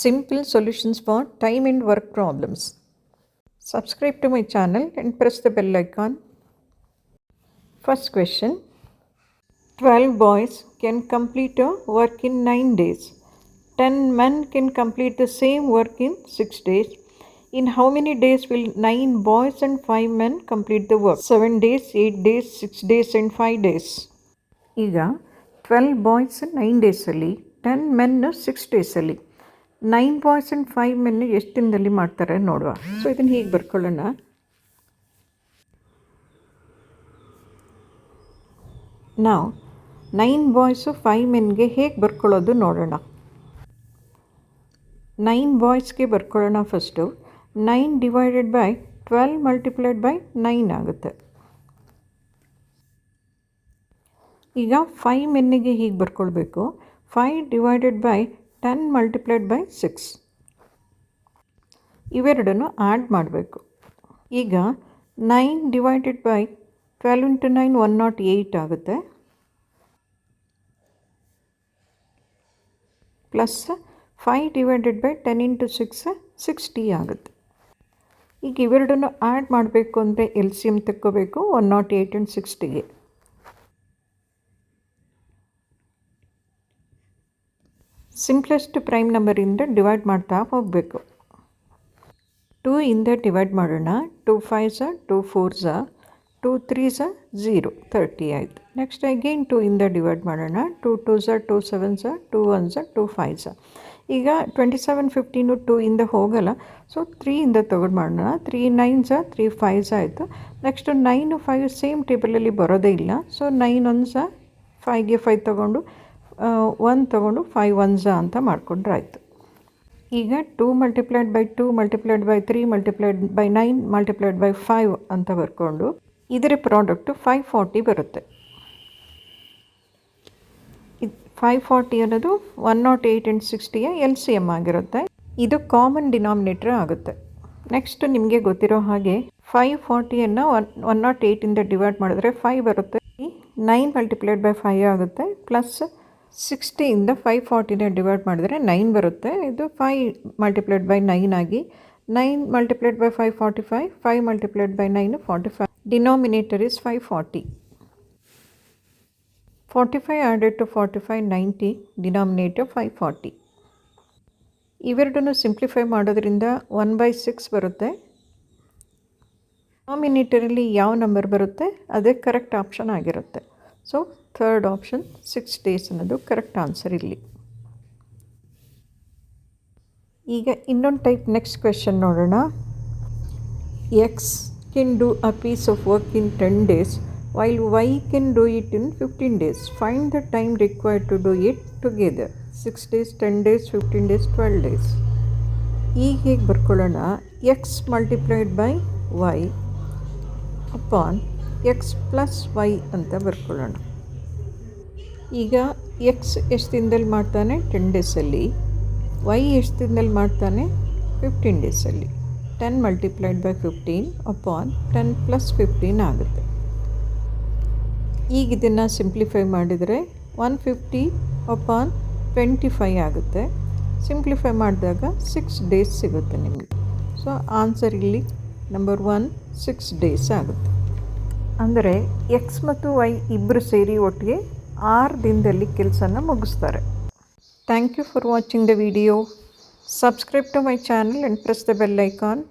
simple solutions for time and work problems. Subscribe to my channel and press the bell icon. First question 12 boys can complete a work in 9 days. 10 men can complete the same work in 6 days. In how many days will 9 boys and 5 men complete the work? 7 days, 8 days, 6 days, and 5 days. Iga 12 boys in 9 days, 10 men 6 days. Nine and five men ಎಷ್ಟು ದಿನದಲ್ಲಿ ಮಾಡ್ತಾರೆ ನೋಡುವ. So ಇದನ್ನು ಹೀಗೆ ಬರ್ಕೊಳ್ಳೋಣ. ನಾವು nine boys five ಮೆನ್ಗೆ ಹೇಗೆ ಬರ್ಕೊಳ್ಳೋದು ನೋಡೋಣ. ನೈನ್ ಬಾಯ್ಸ್ಗೆ ಬರ್ಕೊಳ್ಳೋಣ first nine divided by twelve multiplied by nine ಆಗುತ್ತೆ. ಈಗ ಫೈವ್ ಮೆನ್ನಿಗೆ ಹೀಗೆ ಬರ್ಕೊಳ್ಬೇಕು. Five divided by ten multiplied by six ಇವೆರಡನ್ನು ಆ್ಯಡ್ ಮಾಡಬೇಕು. ಈಗ nine divided by twelve into nine one naught eight ಆಗುತ್ತೆ. Plus five divided by ten into six sixty ಆಗುತ್ತೆ. ಈಗ ಇವೆರಡನ್ನು ಆ್ಯಡ್ ಮಾಡಬೇಕು ಅಂದರೆ ಎಲ್ ಸಿ ಎಂ ತಕ್ಕೋಬೇಕು ಒನ್ ನಾಟ್ ಏಯ್ಟ್ ಆ್ಯಂಡ್ ಸಿಕ್ಸ್ಟಿಗೆ ಸಿಂಪ್ಲೆಸ್ಟ್ ಪ್ರೈಮ್ ನಂಬರಿಂದ ಡಿವೈಡ್ ಮಾಡ್ತಾ ಹೋಗಬೇಕು. ಟೂ ಇಂದ ಡಿವೈಡ್ ಮಾಡೋಣ. Two five two four two three ಝ zero thirty ಆಯಿತು. ನೆಕ್ಸ್ಟ್ ಅಗೇನ್ ಟೂ ಇಂದ ಡಿವೈಡ್ ಮಾಡೋಣ. ಟೂ ಟೂ ಝ ಟೂ ಸೆವೆನ್ ಟೂ ಒನ್ ಝ ಟೂ ಫೈವ್ ಈಗ ಟ್ವೆಂಟಿ ಸೆವೆನ್ ಫಿಫ್ಟೀನು ಟೂ ಇಂದ ಹೋಗಲ್ಲ. ಸೊ ಇಂದ ತೊಗೊಂಡು ಮಾಡೋಣ. ತ್ರೀ ನೈನ್ ತ್ರೀ ಫೈವ್ ಆಯಿತು. ನೆಕ್ಸ್ಟ್ ನೈನು ಫೈವ್ ಸೇಮ್ ಟೇಬಲಲ್ಲಿ ಬರೋದೇ ಇಲ್ಲ. ಸೊ ನೈನ್ ಒನ್ ಝ ಫೈವ್ಗೆ ಫೈವ್ ತೊಗೊಂಡು ಒನ್ ತೊಗೊಂಡು ಫೈವ್ ಒನ್ ಝ ಅಂತ ಮಾಡಿಕೊಂಡ್ರೆ ಆಯಿತು. ಈಗ two multiplied by two multiplied by three multiplied by nine multiplied by five ಅಂತ ಬರ್ಕೊಂಡು ಇದರ ಪ್ರಾಡಕ್ಟು ಫೈವ್ ಫಾರ್ಟಿ ಬರುತ್ತೆ. ಇದು ಫೈವ್ ಫಾರ್ಟಿ ಅನ್ನೋದು ಒನ್ ನಾಟ್ ಏಯ್ಟ್ ಆ್ಯಂಡ್ ಸಿಕ್ಸ್ಟಿಯ ಎಲ್ ಸಿ ಎಂ ಆಗಿರುತ್ತೆ. ಇದು ಕಾಮನ್ ಡಿನಾಮಿನೇಟ್ರ್ ಆಗುತ್ತೆ. ನೆಕ್ಸ್ಟ್ ನಿಮಗೆ ಗೊತ್ತಿರೋ ಹಾಗೆ ಫೈವ್ ಫಾರ್ಟಿಯನ್ನು ಒನ್ ಒನ್ ನಾಟ್ ಏಯ್ಟಿಂದ ಡಿವೈಡ್ ಮಾಡಿದ್ರೆ ಫೈವ್ ಬರುತ್ತೆ. ನೈನ್ ಮಲ್ಟಿಪ್ಲೈಡ್ ಬೈ ಫೈವ್ ಆಗುತ್ತೆ ಪ್ಲಸ್ ಸಿಕ್ಸ್ಟಿಯಿಂದ ಫೈವ್ ಫಾರ್ಟಿನ ಡಿವೈಡ್ ಮಾಡಿದ್ರೆ ನೈನ್ ಬರುತ್ತೆ. ಇದು ಫೈವ್ ಮಲ್ಟಿಪ್ಲೈಡ್ ಬೈ ನೈನ್ ಆಗಿ nine multiplied by five forty five five multiplied by nine forty five denominator is five forty forty five added to forty five ninety denominator five forty ಇವೆರಡನ್ನು simplify ಮಾಡೋದ್ರಿಂದ one by six ಬರುತ್ತೆ. ಡಿನಾಮಿನೇಟರಲ್ಲಿ ಯಾವ number ಬರುತ್ತೆ? ಅದೇ correct option ಆಗಿರುತ್ತೆ. So third option six days ಅನ್ನೋದು correct answer ಇಲ್ಲಿ. ಈಗ ಇನ್ನೊಂದು ಟೈಪ್ ನೆಕ್ಸ್ಟ್ ಕ್ವೆಶನ್ ನೋಡೋಣ. X can do a piece of work in ten days while Y can do it in fifteen days find the time required to do it together six days ten days fifteen days twelve days ಈಗ ಹೇಗೆ ಬರ್ಕೊಳ್ಳೋಣ? X multiplied by Y upon X plus Y ಅಂತ ಬರ್ಕೊಳ್ಳೋಣ. ಈಗ X ಎಷ್ಟು ದಿನದಲ್ಲಿ ಮಾಡ್ತಾನೆ? Ten ಡೇಸಲ್ಲಿ Y ಎಷ್ಟು ದಿನದಲ್ಲಿ ಮಾಡ್ತಾನೆ? ಫಿಫ್ಟೀನ್ ಡೇಸಲ್ಲಿ ten multiplied by fifteen upon ten plus fifteen ಆಗುತ್ತೆ. ಈಗ ಇದನ್ನು ಸಿಂಪ್ಲಿಫೈ ಮಾಡಿದರೆ one fifty upon twenty five ಆಗುತ್ತೆ. ಸಿಂಪ್ಲಿಫೈ ಮಾಡಿದಾಗ ಸಿಕ್ಸ್ ಡೇಸ್ ಸಿಗುತ್ತೆ ನಿಮಗೆ. ಸೊ ಆನ್ಸರ್ ಇಲ್ಲಿ ನಂಬರ್ ಒನ್ ಸಿಕ್ಸ್ ಡೇಸ್ ಆಗುತ್ತೆ. ಅಂದರೆ ಎಕ್ಸ್ ಮತ್ತು ವೈ ಇಬ್ಬರು ಸೇರಿ ಒಟ್ಟಿಗೆ ಆರು ದಿನದಲ್ಲಿ ಕೆಲಸನ ಮುಗಿಸ್ತಾರೆ. Thank you for watching the video subscribe to my channel and press the bell icon